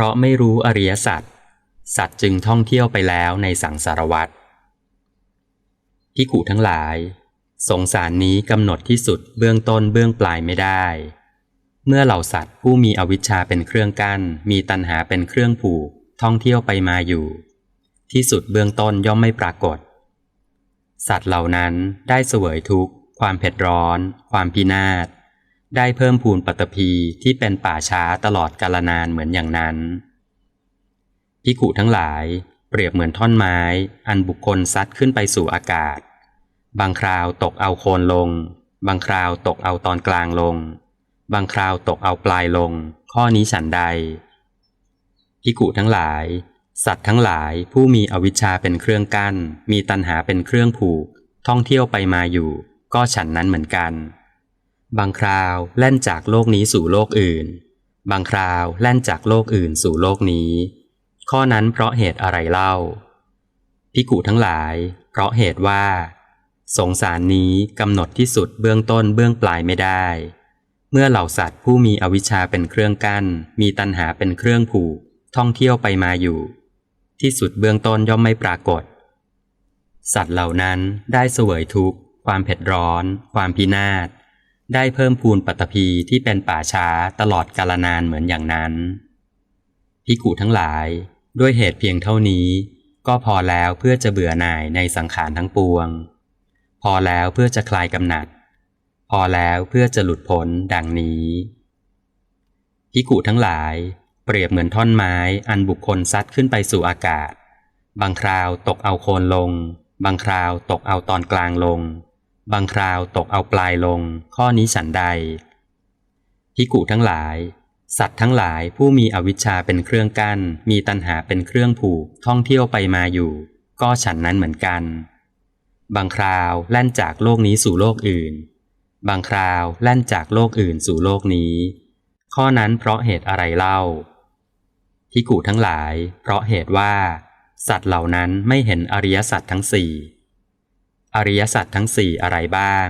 ราะไม่รู้อริยสัจสัตว์จึงท่องเที่ยวไปแล้วในสังสารวัฏพิกุทั้งหลาย สงสารนี้กำหนดที่สุดเบื้องต้นเบื้องปลายไม่ได้ เมื่อเหล่าสัตว์ผู้มีอวิชชาเป็นเครื่องกั้น มีตัณหาเป็นเครื่องผูก ท่องเที่ยวไปมาอยู่ ที่สุดเบื้องต้นย่อมไม่ปรากฏ สัตว์เหล่านั้นได้เสวยทุกข์ ความเผ็ดร้อน ความพินาศ ได้เพิ่มพูนปัตตภีที่เป็นป่าช้าตลอดกาลนานเหมือนอย่างนั้นพิกุทั้งหลายเปรียบเหมือนท่อนไม้ อันบุคคลซัดขึ้นไปสู่อากาศ บางคราวตกเอาโคนลง บางคราวตกเอาตอนกลางลง บางคราวตกเอาปลายลง ข้อนี้ฉันใดพิกุทั้งหลาย สัตว์ทั้งหลายผู้มีอวิชชาเป็นเครื่องกั้น มีตัณหาเป็นเครื่องผูก ท่องเที่ยวไปมาอยู่ ก็ฉันนั้นเหมือนกัน บางคราวแล่นจากโลกนี้สู่โลกอื่น บางคราวแล่นจากโลกอื่นสู่โลกนี้ ข้อนั้นเพราะเหตุอะไรเล่าพิกุทั้งหลาย เพราะเหตุว่า สงสารนี้กำหนดที่สุดเบื้องต้นเบื้องปลายไม่ได้ เมื่อเหล่าสัตว์ผู้มีอวิชชาเป็นเครื่องกั้น มีตัณหาเป็นเครื่องผูก ท่องเที่ยวไปมาอยู่ ที่สุดเบื้องต้นย่อมไม่ปรากฏ สัตว์เหล่านั้นได้เสวยทุกข์ ความเผ็ดร้อน ความพินาศ ได้เพิ่มพูนปัตตภีที่เป็นป่าช้าตลอดกาลนานเหมือนอย่างนั้นพิกุทั้งหลายด้วยเหตุเพียงเท่านี้ ก็พอแล้วเพื่อจะเบื่อหน่ายในสังขารทั้งปวง พอแล้วเพื่อจะคลายกำหนัด พอแล้วเพื่อจะหลุดพ้นดังนี้พิกุทั้งหลายเปรียบเหมือนท่อนไม้อันบุคคลซัดขึ้นไปสู่อากาศ บางคราวตกเอาโคนลง บางคราวตกเอาตอนกลางลง บางคราวตกเอาปลายลง ข้อนี้ฉันใดพิกุทั้งหลาย สัตว์ทั้งหลายผู้มีอวิชชาเป็นเครื่องกั้น มีตัณหาเป็นเครื่องผูก ท่องเที่ยวไปมาอยู่ ก็ฉันนั้นเหมือนกัน บางคราวแล่นจากโลกนี้สู่โลกอื่น บางคราวแล่นจากโลกอื่นสู่โลกนี้ ข้อนั้นเพราะเหตุอะไรเล่าพิกุทั้งหลาย เพราะเหตุว่า สัตว์เหล่านั้นไม่เห็นอริยสัจทั้งสี่ อริยสัจทั้งสี่อะไรบ้าง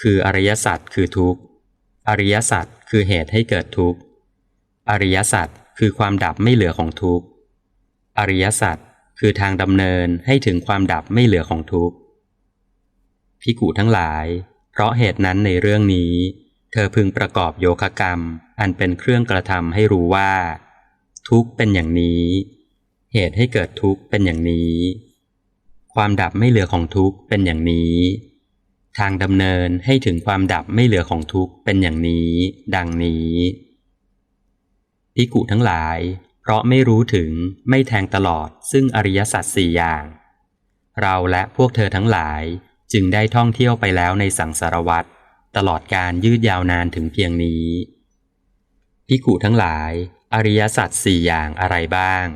คืออริยสัจคือทุกข์ อริยสัจคือเหตุให้เกิดทุกข์ อริยสัจคือความดับไม่เหลือของทุกข์ อริยสัจคือทางดำเนินให้ถึงความดับไม่เหลือของทุกข์พิกุทั้งหลาย เพราะเหตุนั้นในเรื่องนี้ เธอพึงประกอบโยคะกรรม อันเป็นเครื่องกระทำให้รู้ว่า ทุกข์เป็นอย่างนี้ เหตุให้เกิดทุกข์เป็นอย่างนี้ ความดับไม่เหลือของทุกข์เป็นอย่างนี้ ทางดำเนินให้ถึงความดับไม่เหลือของทุกข์เป็นอย่างนี้ ดังนี้พิกุทั้งหลาย เพราะไม่รู้ถึงไม่แทงตลอดซึ่งอริยสัจสี่อย่าง เราและพวกเธอทั้งหลายจึงได้ท่องเที่ยวไปแล้วในสังสารวัฏตลอดการยืดยาวนานถึงเพียงนี้พิกุทั้งหลาย อริยสัจสี่อย่างอะไรบ้าง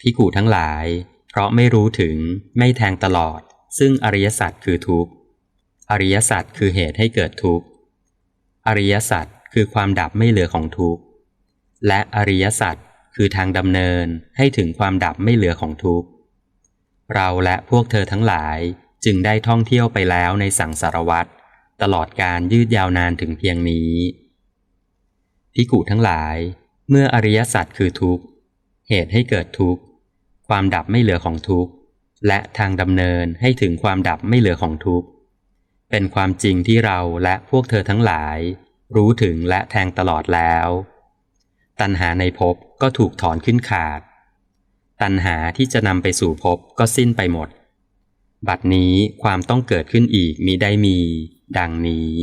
พิกุทั้งหลาย เพราะไม่รู้ถึงไม่แทงตลอด ซึ่งอริยสัจคือทุกข์ อริยสัจคือเหตุให้เกิดทุกข์ อริยสัจคือความดับไม่เหลือของทุกข์ และอริยสัจคือทางดำเนินให้ถึงความดับไม่เหลือของทุกข์ เราและพวกเธอทั้งหลายจึงได้ท่องเที่ยวไปแล้วในสังสารวัฏตลอดการยืดยาวนานถึงเพียงนี้พิกุทั้งหลาย เมื่ออริยสัจคือทุกข์ เหตุให้เกิดทุกข์ ความดับไม่เหลือของทุกข์ และทางดำเนินให้ถึงความดับไม่เหลือของทุกข์ เป็นความจริงที่เราและพวกเธอทั้งหลาย รู้ถึงและแทงตลอดแล้ว ตัณหาในภพก็ถูกถอนขึ้นขาด ตัณหาที่จะนำไปสู่ภพก็สิ้นไปหมด บัดนี้ความต้องเกิดขึ้นอีกมีได้มี ดังนี้